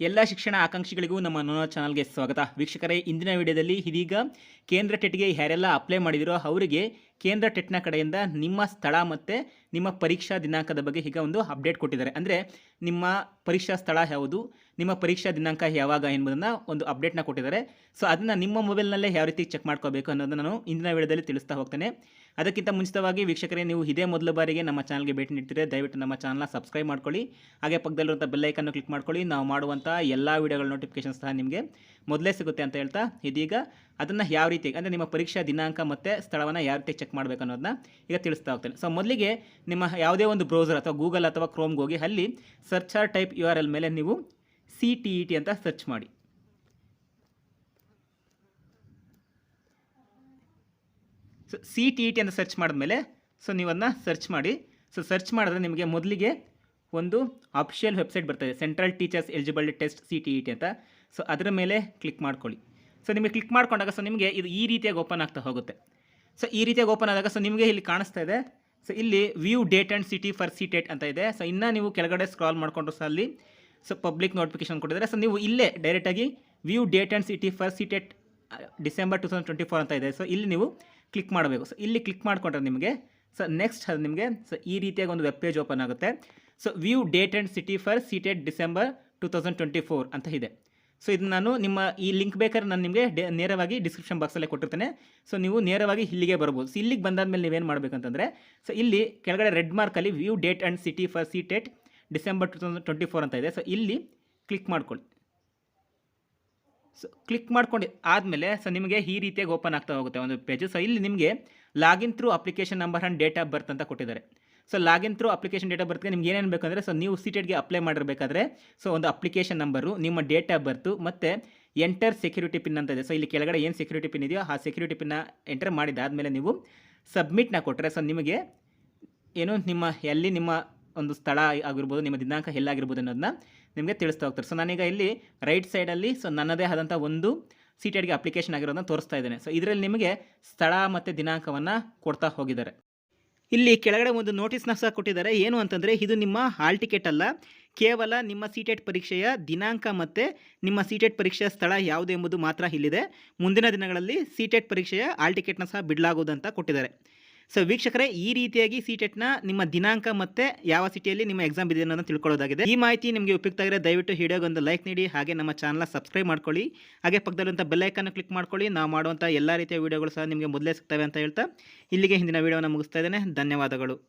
ಎಲ್ಲ ಶಿಕ್ಷಣ ಆಕಾಂಕ್ಷಿಗಳಿಗೂ ನಮ್ಮ ನೋನೋ ಚಾನಲ್ಗೆ ಸ್ವಾಗತ. ವೀಕ್ಷಕರೇ, ಇಂದಿನ ವಿಡಿಯೋದಲ್ಲಿ ಇದೀಗ ಕೇಂದ್ರ ಟೆಟ್ಗೆ ಯಾರೆಲ್ಲ ಅಪ್ಲೈ ಮಾಡಿದಿರೋ ಅವರಿಗೆ ಕೇಂದ್ರ ಟೆಟ್ನ ಕಡೆಯಿಂದ ನಿಮ್ಮ ಸ್ಥಳ ಮತ್ತು ನಿಮ್ಮ ಪರೀಕ್ಷಾ ದಿನಾಂಕದ ಬಗ್ಗೆ ಈಗ ಒಂದು ಅಪ್ಡೇಟ್ ಕೊಟ್ಟಿದ್ದಾರೆ. ಅಂದರೆ ನಿಮ್ಮ ಪರೀಕ್ಷಾ ಸ್ಥಳ ಯಾವುದು, ನಿಮ್ಮ ಪರೀಕ್ಷಾ ದಿನಾಂಕ ಯಾವಾಗ ಎಂಬುದನ್ನು ಒಂದು ಅಪ್ಡೇಟ್ನ ಕೊಟ್ಟಿದ್ದಾರೆ. ಸೊ ಅದನ್ನು ನಿಮ್ಮ ಮೊಬೈಲ್ನಲ್ಲೇ ಯಾವ ರೀತಿ ಚೆಕ್ ಮಾಡ್ಕೋಬೇಕು ಅನ್ನೋದನ್ನು ನಾನು ಇಂದಿನ ವಿಡಿಯೋದಲ್ಲಿ ತಿಳಿಸ್ತಾ ಹೋಗ್ತೇನೆ. ಅದಕ್ಕಿಂತ ಮುಂಚಿತವಾಗಿ ವೀಕ್ಷಕರೇ, ನೀವು ಇದೇ ಮೊದಲ ಬಾರಿಗೆ ನಮ್ಮ ಚಾನಲ್ಗೆ ಭೇಟಿ ನೀಡ್ತೀರಿ ದಯವಿಟ್ಟು ನಮ್ಮ ಚಾನಲ್ನ ಸಬ್ಸ್ಕ್ರೈಬ್ ಮಾಡ್ಕೊಳ್ಳಿ. ಹಾಗೆ ಪಕ್ಕದಲ್ಲಿರುವಂಥ ಬೆಲ್ಲೈಕನ್ನು ಕ್ಲಿಕ್ ಮಾಡ್ಕೊಳ್ಳಿ. ನಾವು ಮಾಡುವಂಥ ಎಲ್ಲ ವೀಡಿಯೋಗಳ ನೋಟಿಫಿಕೇಶನ್ ಸಹ ನಿಮಗೆ ಮೊದಲೇ ಸಿಗುತ್ತೆ ಅಂತ ಹೇಳ್ತಾ ಇದೀಗ. ಅದನ್ನು ಯಾವ ರೀತಿ, ಅಂದರೆ ನಿಮ್ಮ ಪರೀಕ್ಷಾ ದಿನಾಂಕ ಮತ್ತು ಸ್ಥಳವನ್ನು ಯಾವ ರೀತಿ ಚೆಕ್ ಮಾಡಬೇಕು ಅನ್ನೋದನ್ನ ಈಗ ತಿಳಿಸ್ತಾ ಹೋಗ್ತೇನೆ. ಸೊ ಮೊದಲಿಗೆ ನಿಮ್ಮ ಯಾವುದೇ ಒಂದು ಬ್ರೌಸರ್ ಅಥವಾ ಗೂಗಲ್ ಅಥವಾ ಕ್ರೋಮ್ಗೆ ಹೋಗಿ ಅಲ್ಲಿ search or type U R L ಮೇಲೆ ನೀವು ಸಿ ಟಿ ಇ ಟಿ ಅಂತ ಸರ್ಚ್ ಮಾಡಿ. So C T E T ಅಂತ ಸರ್ಚ್ ಮಾಡಿದ್ಮೇಲೆ ಸೊ ನೀವು ಅದನ್ನ ಸರ್ಚ್ ಮಾಡಿ. ಸೊ ಸರ್ಚ್ ಮಾಡಿದ್ರೆ ನಿಮಗೆ ಮೊದಲಿಗೆ ಒಂದು ಅಫಿಷಿಯಲ್ ವೆಬ್ಸೈಟ್ ಬರ್ತದೆ central teachers eligible test C T E T ಅಂತ. ಸೊ ಅದರ ಮೇಲೆ ಕ್ಲಿಕ್ ಮಾಡ್ಕೊಳ್ಳಿ. ಸೊ ನಿಮಗೆ ಕ್ಲಿಕ್ ಮಾಡ್ಕೊಂಡಾಗ ಸೊ ನಿಮಗೆ ಇದು ಈ ರೀತಿಯಾಗಿ ಓಪನ್ ಆಗ್ತಾ ಹೋಗುತ್ತೆ. ಸೊ ಈ ರೀತಿಯಾಗಿ ಓಪನ್ ಆದಾಗ ಸೊ ನಿಮಗೆ ಇಲ್ಲಿ ಕಾಣಿಸ್ತಾ ಇದೆ ಸೊ ಇಲ್ಲಿ view date and city for C date ಅಂತ ಇದೆ. ಸೊ ಇನ್ನೂ ನೀವು ಕೆಳಗಡೆ ಸ್ಕ್ರಾಲ್ ಮಾಡಿಕೊಂಡು ಸಹ ಅಲ್ಲಿ. ಸೊ ಪಬ್ಲಿಕ್ ನೋಟಿಫಿಕೇಶನ್ ಕೊಟ್ಟಿದ್ದಾರೆ. ಸೊ ನೀವು ಇಲ್ಲೇ ಡೈರೆಕ್ಟಾಗಿ view date and city for C date December two thousand twenty four ಅಂತ ಇದೆ. ಸೊ ಇಲ್ಲಿ ನೀವು ಕ್ಲಿಕ್ ಮಾಡಬೇಕು. ಸೊ ಇಲ್ಲಿ ಕ್ಲಿಕ್ ಮಾಡಿಕೊಂಡ್ರೆ ನಿಮಗೆ ಸೊ ನೆಕ್ಸ್ಟ್ ಅದು ನಿಮಗೆ ಸೊ ಈ ರೀತಿಯಾಗಿ ಒಂದು ವೆಬ್ ಪೇಜ್ ಓಪನ್ ಆಗುತ್ತೆ. So view date and city for CTET December two thousand twenty four ಅಂತ ಇದೆ. ಸೊ ಇದನ್ನ ನಾನು ನಿಮ್ಮ ಈ ಲಿಂಕ್ ಬೇಕಾದ್ರೆ ನಾನು ನಿಮಗೆ ನೇರವಾಗಿ ಡಿಸ್ಕ್ರಿಪ್ಷನ್ ಬಾಕ್ಸಲ್ಲೇ ಕೊಟ್ಟಿರ್ತೇನೆ. ಸೊ ನೀವು ನೇರವಾಗಿ ಇಲ್ಲಿಗೆ ಬರ್ಬೋದು. ಸೊ ಇಲ್ಲಿಗೆ ಬಂದಾದ್ಮೇಲೆ ನೀವೇನು ಮಾಡಬೇಕಂತಂದರೆ ಸೊ ಇಲ್ಲಿ ಕೆಳಗಡೆ red ಮಾರ್ಕಲ್ಲಿ view date and city for CTET December two thousand twenty four ಅಂತ ಇದೆ. ಸೊ ಇಲ್ಲಿ ಕ್ಲಿಕ್ ಮಾಡ್ಕೊಳ್ಳಿ. ಸೊ ಕ್ಲಿಕ್ ಮಾಡ್ಕೊಂಡು ಆದಮೇಲೆ ಸೊ ನಿಮಗೆ ಈ ರೀತಿಯಾಗಿ ಓಪನ್ ಆಗ್ತಾ ಹೋಗುತ್ತೆ ಒಂದು ಪೇಜು ಸೊ ಇಲ್ಲಿ ನಿಮಗೆ login through application number and date of birth ಅಂತ ಕೊಟ್ಟಿದ್ದಾರೆ. So login through application date of ಬರ್ತ್ಗೆ ನಿಮ್ಗೆ ಏನೇನು ಬೇಕಂದರೆ ಸೊ ನೀವು ಸೀಟೆಡ್ಗೆ ಅಪ್ಲೈ ಮಾಡಿರಬೇಕಾದ್ರೆ ಸೊ ಒಂದು ಅಪ್ಲಿಕೇಶನ್ ನಂಬರು ನಿಮ್ಮ ಡೇಟ್ ಆಫ್ ಬರ್ತು ಮತ್ತು ಎಂಟರ್ ಸೆಕ್ಯೂರಿಟಿ ಪಿನ್ ಅಂತ ಇದೆ. ಸೊ ಇಲ್ಲಿ ಕೆಳಗಡೆ ಏನು ಸೆಕ್ಯೂರಿಟಿ ಪಿನ್ ಇದೆಯೋ, ಆ ಸೆಕ್ಯೂರಿಟಿ ಪಿನ್ನ ಎಂಟರ್ ಮಾಡಿದಾದಮೇಲೆ ನೀವು ಸಬ್ಮಿಟ್ನ ಕೊಟ್ಟರೆ ಸೊ ನಿಮಗೆ ಏನು ನಿಮ್ಮ, ಎಲ್ಲಿ ನಿಮ್ಮ ಒಂದು ಸ್ಥಳ ಆಗಿರ್ಬೋದು, ನಿಮ್ಮ ದಿನಾಂಕ ಎಲ್ಲಾಗಿರ್ಬೋದು ಅನ್ನೋದನ್ನ ನಿಮಗೆ ತಿಳಿಸ್ತಾ ಹೋಗ್ತಾರೆ. ಸೊ ನಾನೀಗ ಇಲ್ಲಿ ರೈಟ್ ಸೈಡಲ್ಲಿ ಸೊ ನನ್ನದೇ ಆದಂಥ ಒಂದು ಸೀಟೆಡ್ಗೆ ಅಪ್ಲಿಕೇಶನ್ ಆಗಿರೋದನ್ನ ತೋರಿಸ್ತಾ ಇದ್ದೇನೆ. ಸೊ ಇದರಲ್ಲಿ ನಿಮಗೆ ಸ್ಥಳ ಮತ್ತು ದಿನಾಂಕವನ್ನು ಕೊಡ್ತಾ ಹೋಗಿದ್ದಾರೆ. ಇಲ್ಲಿ ಕೆಳಗಡೆ ಒಂದು ನೋಟಿಸ್ನ ಸಹ ಕೊಟ್ಟಿದ್ದಾರೆ. ಏನು ಅಂತಂದರೆ, ಇದು ನಿಮ್ಮ ಹಾಲ್ ಟಿಕೆಟ್ ಅಲ್ಲ. ಕೇವಲ ನಿಮ್ಮ ಸಿಟೆಟ್ ಪರೀಕ್ಷೆಯ ದಿನಾಂಕ ಮತ್ತು ನಿಮ್ಮ ಸೀಟೆಟ್ ಪರೀಕ್ಷೆಯ ಸ್ಥಳ ಯಾವುದು ಎಂಬುದು ಮಾತ್ರ ಇಲ್ಲಿದೆ. ಮುಂದಿನ ದಿನಗಳಲ್ಲಿ ಸೀಟೆಟ್ ಪರೀಕ್ಷೆಯ ಹಾಲ್ ಟಿಕೆಟ್ನ ಸಹ ಬಿಡಲಾಗುವುದು ಅಂತ ಕೊಟ್ಟಿದ್ದಾರೆ. ಸೊ ವೀಕ್ಷಕರೇ, ಈ ರೀತಿಯಾಗಿ ಸೀಟೆಟ್ನ ನಿಮ್ಮ ದಿನಾಂಕ ಮತ್ತೆ ಯಾವ ಸಿಟಿಯಲ್ಲಿ ನಿಮ್ಮ ಎಕ್ಸಾಮ್ ಇದೆ ಅನ್ನೋದನ್ನು ತಿಳ್ಕೊಳ್ಳೋದಾಗಿದೆ. ಈ ಮಾಹಿತಿ ನಿಮಗೆ ಉಪಯುಕ್ತ ಆಗಿದೆ ದಯವಿಟ್ಟು ವಿಡಿಯೋಗೊಂದು ಲೈಕ್ ನೀಡಿ, ಹಾಗೆ ನಮ್ಮ ಚಾನಲ್ನ ಸಬ್ಸ್ಕ್ರೈಬ್ ಮಾಡ್ಕೊಳ್ಳಿ. ಹಾಗೆ ಪಕ್ಕದಲ್ಲಿರುವಂಥ ಬೆಲ್ಲೈಕನ್ನು ಕ್ಲಿಕ್ ಮಾಡ್ಕೊಳ್ಳಿ. ನಾವು ಮಾಡುವಂಥ ಎಲ್ಲ ರೀತಿಯ ವೀಡಿಯೋಗಳು ಸಹ ನಿಮಗೆ ಮೊದಲೇ ಸಿಗ್ತವೆ ಅಂತ ಹೇಳ್ತಾ ಇಲ್ಲಿಗೆ ಹಿಂದಿನ ವೀಡಿಯೋನ ಮುಗಿಸ್ತಾ ಇದ್ದೇನೆ. ಧನ್ಯವಾದಗಳು.